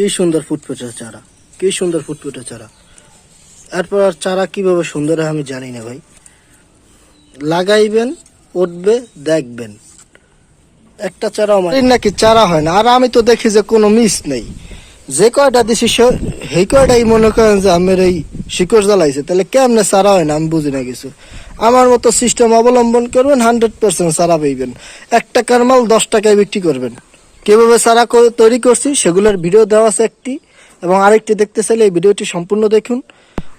কি সুন্দর ফুটফুটে চারা, কি সুন্দর ফুটফুটে চারা। এরপর আর চারা কীভাবে সুন্দর হয় আমি জানি না ভাই। লাগাইবেন, উঠবে, দেখবেন। একটা চারা আমার নাকি চারা হয় না। আর আমি তো দেখি যে কোনো মিস নেই। যে কয়টা দিছি সেই কয়টাই মনে করেন যে আমার এই শিকড় জ্বালাইছে। তাহলে কেমনে চারা হয় না? আমি বুঝি না কিছু। আমার মতো সিস্টেম অবলম্বন করবেন হান্ড্রেড পার্সেন্ট চারা পেইবেন। এক টাকার মাল দশ টাকায় বিক্রি করবেন। কীভাবে চারা তৈরি করছি সেগুলোর ভিডিও দেওয়া আছে একটি। এবং আরেকটি দেখতে চাইলে এই ভিডিওটি সম্পূর্ণ দেখুন।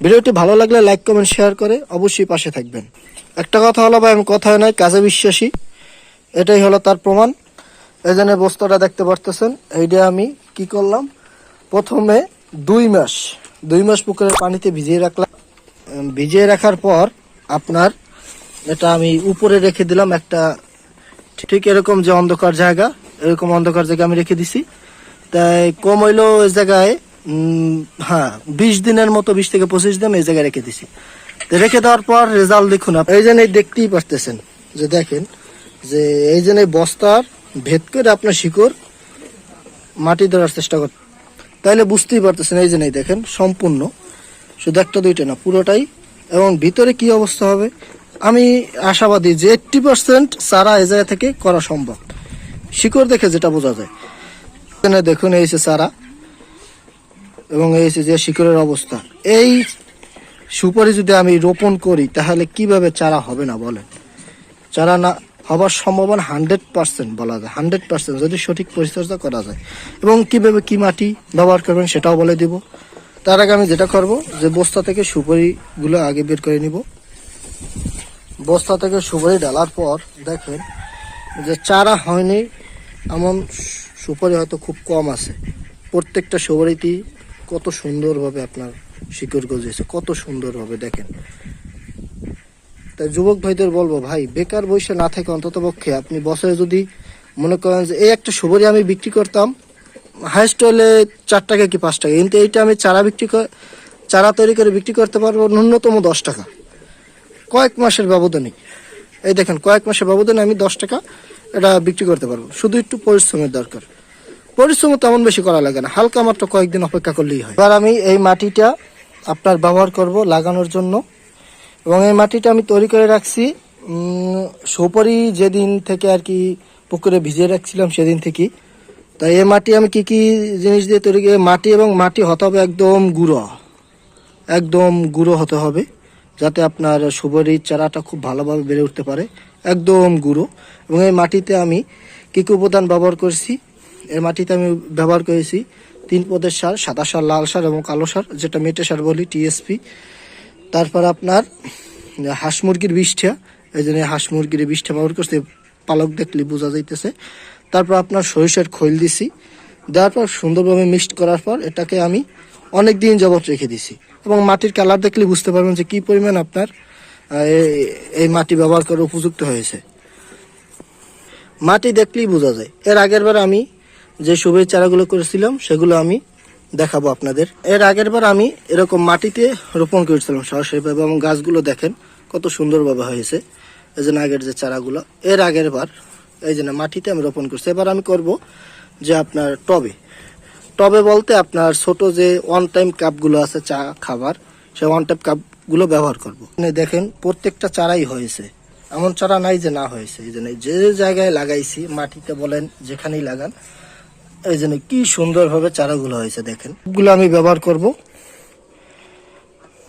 ভিডিওটি ভালো লাগলে লাইক, কমেন্ট, শেয়ার করে অবশ্যই পাশে থাকবেন। একটা কথা হলো ভাই, আমি কথায় নয় কাজে বিশ্বাসী। এটাই হলো তার প্রমাণ। এই জন্য বস্তাটা দেখতে পারতেছেন, এইটা আমি কি করলাম? প্রথমে দুই মাস দুই মাস পুকুরের পানিতে ভিজিয়ে রাখলাম। ভিজিয়ে রাখার পর আপনার এটা আমি উপরে রেখে দিলাম একটা ঠিক এরকম যে অন্ধকার জায়গা। এরকম অন্ধকার জায়গা আমি রেখে দিছি। তাই কম হইল ওই জায়গায় হ্যাঁ বিশ দিনের মতো, বিশ থেকে পঁচিশ দিন এই জায়গায় রেখে দিছি। রেখে দেওয়ার পর রেজাল্ট দেখুন। এই জন্য দেখতেই পারতেছেন যে দেখেন, যে এই জন্য বস্তার ভেদ করে আপনার শিকড় মাটি ধরার চেষ্টা কর তাইলে বুঝতেই পারতেছেন এই জন্যই দেখেন, সম্পূর্ণ। শুধু একটা দুইটা না, পুরোটাই। এবং ভিতরে কি অবস্থা হবে? আমি আশাবাদী যে এইট্টি পার্সেন্ট সারা এ জায়গা থেকে করা সম্ভব। শিকড় দেখে যেটা বোঝা যায়। এখানে দেখুন, এই সারা এবং এই যে শিকড়ের অবস্থা। এই সুপারি যদি আমি রোপণ করি, তাহলে কীভাবে চারা হবে না বলেন? চারা না হবার সম্ভাবনা হান্ড্রেড পার্সেন্ট বলা যায়। হান্ড্রেড পার্সেন্ট যদি সঠিক পরিচর্যা করা যায়। এবং কীভাবে কি মাটি ব্যবহার করবেন সেটাও বলে দিব। তার আগে আমি যেটা করব, যে বস্তা থেকে সুপারিগুলো আগে বের করে নিব। বস্তা থেকে সুপারি ডালার পর দেখেন, যে চারা হয়নি এমন সুপারি হয়তো খুব কম আছে। প্রত্যেকটা সুপারিতেই কত সুন্দরভাবে আপনার শিকড় গজিয়েছে, কত সুন্দরভাবে দেখেন। তাই যুবক ভাইদের বলব, ভাই, বেকার বসে না থেকে অন্তত পক্ষে আপনি বছরে যদি মনে করেন যে এই একটা সুপারি আমি বিক্রি করতাম হাইস্ট হলে চার টাকা কি পাঁচ টাকা? কিন্তু এইটা আমি চারা বিক্রি করে চারা তৈরি করে বিক্রি করতে পারব ন্যূনতম দশ টাকা। কয়েক মাসের ব্যবধানে। এই দেখেন, কয়েক মাসের ব্যবধানে আমি দশ টাকা এটা বিক্রি করতে পারব। শুধু একটু পরিশ্রমের দরকার। পরিশ্রম তেমন বেশি করা লাগে না। হালকা মাত্র কয়েকদিন অপেক্ষা করলেই হয়। এবার আমি এই মাটিটা আপনার ব্যবহার করব লাগানোর জন্য। এবং এই মাটিটা আমি তৈরি করে রাখছি সুপারি যেদিন থেকে আর কি পুকুরে ভিজিয়ে রাখছিলাম সেদিন থেকে তাই এই মাটি আমি কি কি জিনিস দিয়ে তৈরি করি? মাটি এবং মাটি হতে হবে একদম গুঁড়ো। একদম গুঁড়ো হতে হবে, যাতে আপনার সুপারির চারাটা খুব ভালোভাবে বেড়ে উঠতে পারে। একদম গুঁড়ো। এবং এই মাটিতে আমি কী কী উপাদান ব্যবহার করছি। এর মাটিতে আমি ব্যবহার করেছি তিন পদের সার, সাদা সার, লাল সার এবং কালো সার, যেটা মেটে সার বলি টিএসপি তারপর আপনার হাঁস মুরগির বিষটা, এই জন্য হাঁস মুরগির বিষটা ব্যবহার করছে। পালক দেখলে বোঝা যাইতেছে। তারপর আপনার সরিষার খৈল দিছি। দেওয়ার পর সুন্দরভাবে মিক্সড করার পর এটাকে আমি অনেক দিন যাবত রেখে দিছি। এবং মাটির কালার দেখলে বুঝতে পারবেন যে কি পরিমাণ আপনার এই- মাটি ব্যবহার করে উপযুক্ত হয়েছে। মাটি দেখলেই বোঝা যায়। এর আগের বার আমি যে শুভের চারাগুলো করেছিলাম, সেগুলো আমি দেখাবো আপনাদের। এর আগের বার আমি এরকম মাটিতে রোপণ করেছিলাম সরাসরিভাবে এবং গাছগুলো দেখেন কত সুন্দরভাবে হয়েছে। এই জন্য আগের যে চারাগুলো, এর আগের বার এই জন্য মাটিতে আমি রোপণ করছি। এবার আমি করব যে আপনার টবে। টবে বলতে আপনার ছোট যে ওয়ান টাইম কাপগুলো আছে চা, খাবার সেই ওয়ান টাইম কাপগুলো ব্যবহার করব। দেখেন প্রত্যেকটা চারাই হয়েছে। এমন চারা নাই যে না হয়েছে। এই জন্য যে জায়গায় লাগাইছি, মাটিতে বলেন, যেখানেই লাগান, এই জন্য কি সুন্দরভাবে চারাগুলো হয়েছে দেখেন। গুলো আমি ব্যবহার করব।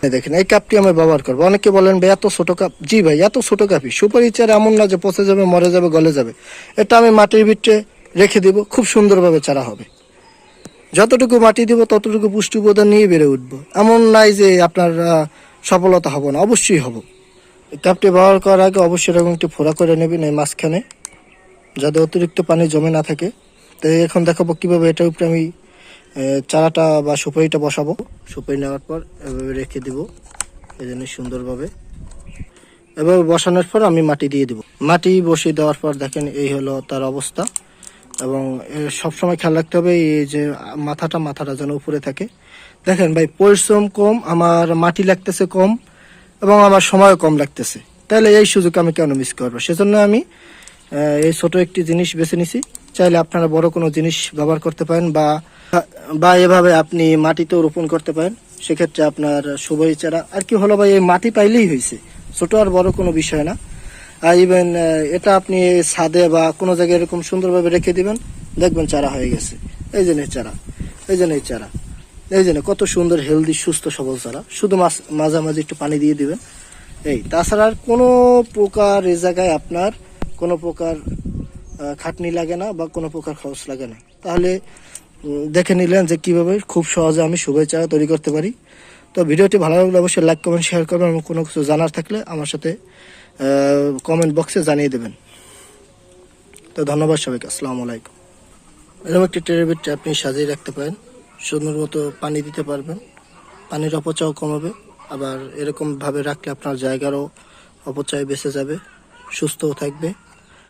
দেখেন, এই কাপটি আমি ব্যবহার করব। অনেকে বলেন, ভাই, এত ছোট কাপ জি ভাই, এত ছোট কাপই সুপারি চারা এমন না যে পচে যাবে, মরে যাবে, গলে যাবে। এটা আমি মাটির ভিতরে রেখে দিব, খুব সুন্দরভাবে চারা হবে। যতটুকু মাটি দিব, ততটুকু পুষ্টি উপাদান নিয়ে বেড়ে উঠবো। এমন নাই যে আপনার সফলতা হব না, অবশ্যই হব। কাপটি ব্যবহার করার আগে অবশ্যই এরকম একটু ফোড়া করে নেবেন এই মাঝখানে, যাতে অতিরিক্ত পানি জমে না থাকে। তো এখন দেখাবো কীভাবে এটার উপরে আমি চারাটা বা সুপারিটা বসাবো। সুপারি নেওয়ার পর এভাবে রেখে দিব, এই জন্য সুন্দরভাবে। এভাবে বসানোর পর আমি মাটি দিয়ে দিব। মাটি বসিয়ে দেওয়ার পর দেখেন এই হলো তার অবস্থা। এবং সবসময় খেয়াল রাখতে হবে এই যে, মাথাটা মাথাটা যেন উপরে থাকে। দেখেন ভাই, পরিশ্রম কম, আমার মাটি লাগতেছে কম, এবং আমার সময় কম লাগতেছে। তাহলে এই সুযোগ আমি কেন মিস করব? সেজন্য আমি এই ছোট একটি জিনিস বেছে নিছি। চাইলে আপনারা বড় কোনো জিনিস ব্যবহার করতে পারেন বা বা এভাবে আপনি মাটিতেও রোপণ করতে পারেন। সেক্ষেত্রে আপনার সবই চারা আর কি হলো ভাই, এই মাটি পাইলেই হয়েছে। ছোট আর বড় কোনো বিষয় না। ইভেন এটা আপনি ছাদে বা কোনো জায়গায় এরকম সুন্দরভাবে রেখে দিবেন, দেখবেন চারা হয়ে গেছে। এই জন্য চারা, এই জন্য চারা, এই জন্য কত সুন্দর হেলদি সুস্থ, সবল চারা। শুধু মাঝামাঝি একটু পানি দিয়ে দিবেন। এই, তাছাড়া আর কোনো প্রকার এ জায়গায় আপনার কোনো প্রকার খাটনি লাগে না বা কোনো প্রকার খরচ লাগে না। তাহলে দেখে নিলেন যে কীভাবে খুব সহজে আমি শুভেচ্ছা তৈরি করতে পারি। তো ভিডিওটি ভালো লাগলে অবশ্যই লাইক কমেন্ট শেয়ার করবেন এবং কোনো কিছু জানার থাকলে আমার সাথে কমেন্ট বক্সে জানিয়ে দেবেন। তো ধন্যবাদ সবাইকে, আসসালামু আলাইকুম। এরকম একটি টেরিবিটটি আপনি সাজিয়ে রাখতে পারেন, সুন্দর মতো পানি দিতে পারবেন, পানির অপচয় কমাবে, আবার এরকমভাবে রাখলে আপনার জায়গারও অপচয় বেঁচে যাবে, সুস্থও থাকবে।